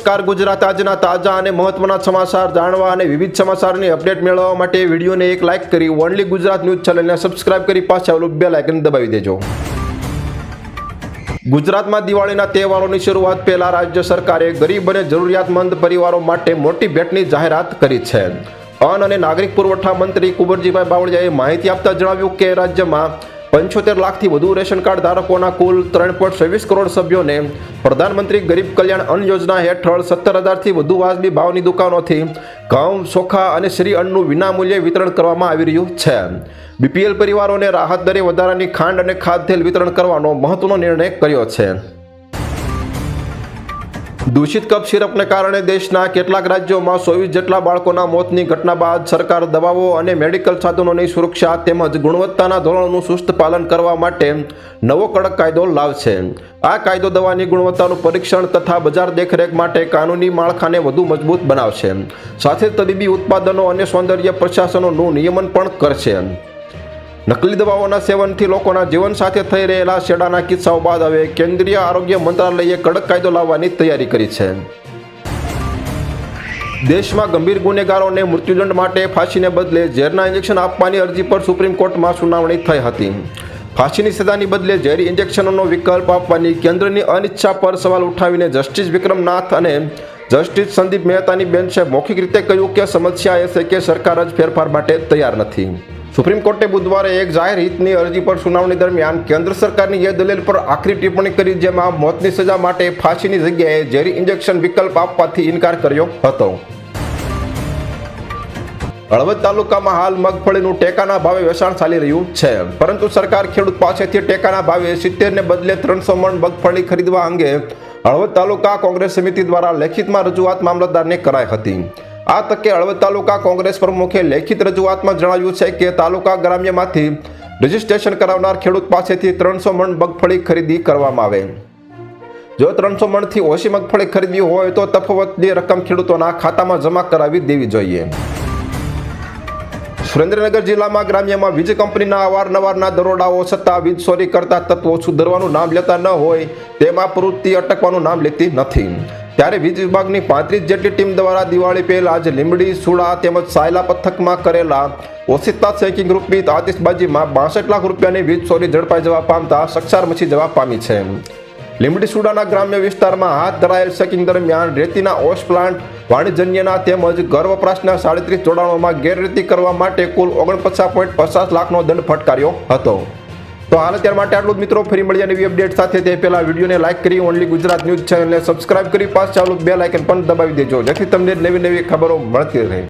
નમસ્કાર. ગુજરાત આજના તાજા અને મહત્વના સમાચાર જાણવા અને વિવિધ સમાચારની અપડેટ મેળવવા માટે વિડીયોને એક લાઇક કરી ઓનલી ગુજરાત ન્યૂઝ ચેનલને સબસ્ક્રાઇબ કરી પાછા આવેલું બે લાઇકન દબાવી દેજો. ગુજરાતમાં દિવાળીના તહેવારોની શરૂઆત પહેલા રાજ્ય સરકારે ગરીબ અને જરૂરિયાતમંદ પરિવારો માટે મોટી ભેટની જાહેરાત કરી છે. અન્ન અને નાગરિક પુરવઠા મંત્રી કુંવરજીભાઈ બાવળિયાએ માહિતી આપતા જણાવ્યું કે રાજ્યમાં પંચોતેર લાખથી વધુ રેશન કાર્ડ ધારકોના કુલ ત્રણ પોઈન્ટ છવ્વીસ કરોડ સભ્યોને પ્રધાનમંત્રી ગરીબ કલ્યાણ અન્ન યોજના હેઠળ સત્તર હજારથી વધુ વાજબી ભાવની દુકાનોથી ઘઉં ચોખા અને શ્રી અન્નનું વિનામૂલ્યે વિતરણ કરવામાં આવી રહ્યું છે. બીપીએલ પરિવારોને રાહત દરે વધારાની ખાંડ અને ખાદ્યતેલ વિતરણ કરવાનો મહત્વનો નિર્ણય કર્યો છે. દૂષિત કપ સિરપને કારણે દેશના કેટલાક રાજ્યોમાં ચોવીસ જેટલા બાળકોના મોતની ઘટના બાદ સરકાર દવાઓ અને મેડિકલ સાધનોની સુરક્ષા તેમજ ગુણવત્તાના ધોરણોનું સુસ્ત પાલન કરવા માટે નવો કડક કાયદો લાવશે. આ કાયદો દવાની ગુણવત્તાનું પરીક્ષણ તથા બજાર દેખરેખ માટે કાનૂની માળખાને વધુ મજબૂત બનાવશે. સાથે તબીબી ઉત્પાદનો અને સૌંદર્ય પ્રશાસનોનું નિયમન પણ કરશે. નકલી દવાઓના સેવનથી લોકોના જીવન સાથે થઈ રહેલા શેડાના કિસ્સાઓ બાદ હવે કેન્દ્રીય આરોગ્ય મંત્રાલયે કડક કાયદો લાવવાની તૈયારી કરી છે. દેશમાં ગંભીર ગુનેગારોને મૃત્યુદંડ માટે ફાંસીને બદલે ઝેરના ઇન્જેક્શન આપવાની અરજી પર સુપ્રીમ કોર્ટમાં સુનાવણી થઈ હતી. ફાંસીની સજાની બદલે ઝેરી ઇન્જેક્શનોનો વિકલ્પ આપવાની કેન્દ્રની અનિચ્છા પર સવાલ ઉઠાવીને જસ્ટિસ વિક્રમનાથ અને જસ્ટિસ સંદીપ મહેતાની બેન્ચે મૌખિક રીતે કહ્યું કે સમસ્યા એ છે કે સરકાર જ ફેરફાર માટે તૈયાર નથી. સુપ્રીમ કોર્ટે બુધવારે એક જાહેર હિતની અરજી પર સુનાવણી દરમિયાન કેન્દ્ર સરકારની એ દલીલ પર આખરી ટિપ્પણી કરી, જેમાં મોતની સજા માટે ફાંસીની જગ્યાએ ઝેરી ઇન્જેક્શન વિકલ્પ આપવાથી ઇનકાર કર્યો હતો. હળવદ તાલુકામાં હાલ મગફળીનું ટેકાના ભાવે વેચાણ ચાલી રહ્યું છે. પરંતુ સરકાર ખેડૂત પાસેથી ટેકાના ભાવે સિત્તેરને બદલે ત્રણસો મણ મગફળી ખરીદવા અંગે હળવદ તાલુકા કોંગ્રેસ સમિતિ દ્વારા લેખિતમાં રજૂઆત મામલતદારને કરાઈ હતી. આ તકે હળવદ તાલુકા કોંગ્રેસ પ્રમુખે લેખિત રજૂઆતમાં જણાવ્યું છે કે તાલુકા ગ્રામ્યમાંથી રજીસ્ટ્રેશન કરાવનાર ખેડૂત પાસેથી ત્રણસો મણ મગફળી ખરીદી કરવામાં આવે. જો ત્રણસો મણથી ઓછી મગફળી ખરીદવી હોય તો તફાવતની રકમ ખેડૂતોના ખાતામાં જમા કરાવી દેવી જોઈએ. સુરેન્દ્રનગર જિલ્લામાં ગ્રામ્યમાં વીજ કંપનીના અવારનવારના દરોડાઓ છતાં વીજ ચોરી કરતા તત્વો સુધરવાનું નામ લેતા ન હોય તેમાં પ્રવૃત્તિ અટકવાનું નામ લેતી નથી. ત્યારે વીજ વિભાગની પાંત્રીસ જેટલી ટીમ દ્વારા દિવાળી પહેલા જ લીંબડી, સુડા તેમજ સાયલા પથકમાં કરેલા ઓસિતા ચેકિંગ રૂપી આતિશબાજીમાં બાસઠ લાખ રૂપિયાની વીજ ચોરી ઝડપાઈ જવા પામતા સક્ષાર મચી જવા પામી છે. લીંબડી, સુડાના ગ્રામ્ય વિસ્તારમાં હાથ ધરાયેલ શેકિંગ દરમિયાન રેતીના ઓશ પ્લાન્ટ, વાણિજન્યના તેમજ ઘર વપરાશના સાડત્રીસ જોડાણોમાં ગેરરીતિ કરવા માટે કુલ ઓગણપચાસ પોઈન્ટ પચાસ લાખનો દંડ ફટકાર્યો હતો. તો હાલ અત્યાર માટે આટલું જ મિત્રો. ફરી મળીએ નવી અપડેટ સાથે. તે પહેલા વિડીયોને લાઇક કરી ઓનલી ગુજરાત ન્યૂઝ ચેનલને સબસ્ક્રાઇબ કરી પાસ ચાલુ બે લાઇકન પણ દબાવી દેજો. જેથી તમને નવી નવી ખબરો મળતી રહે.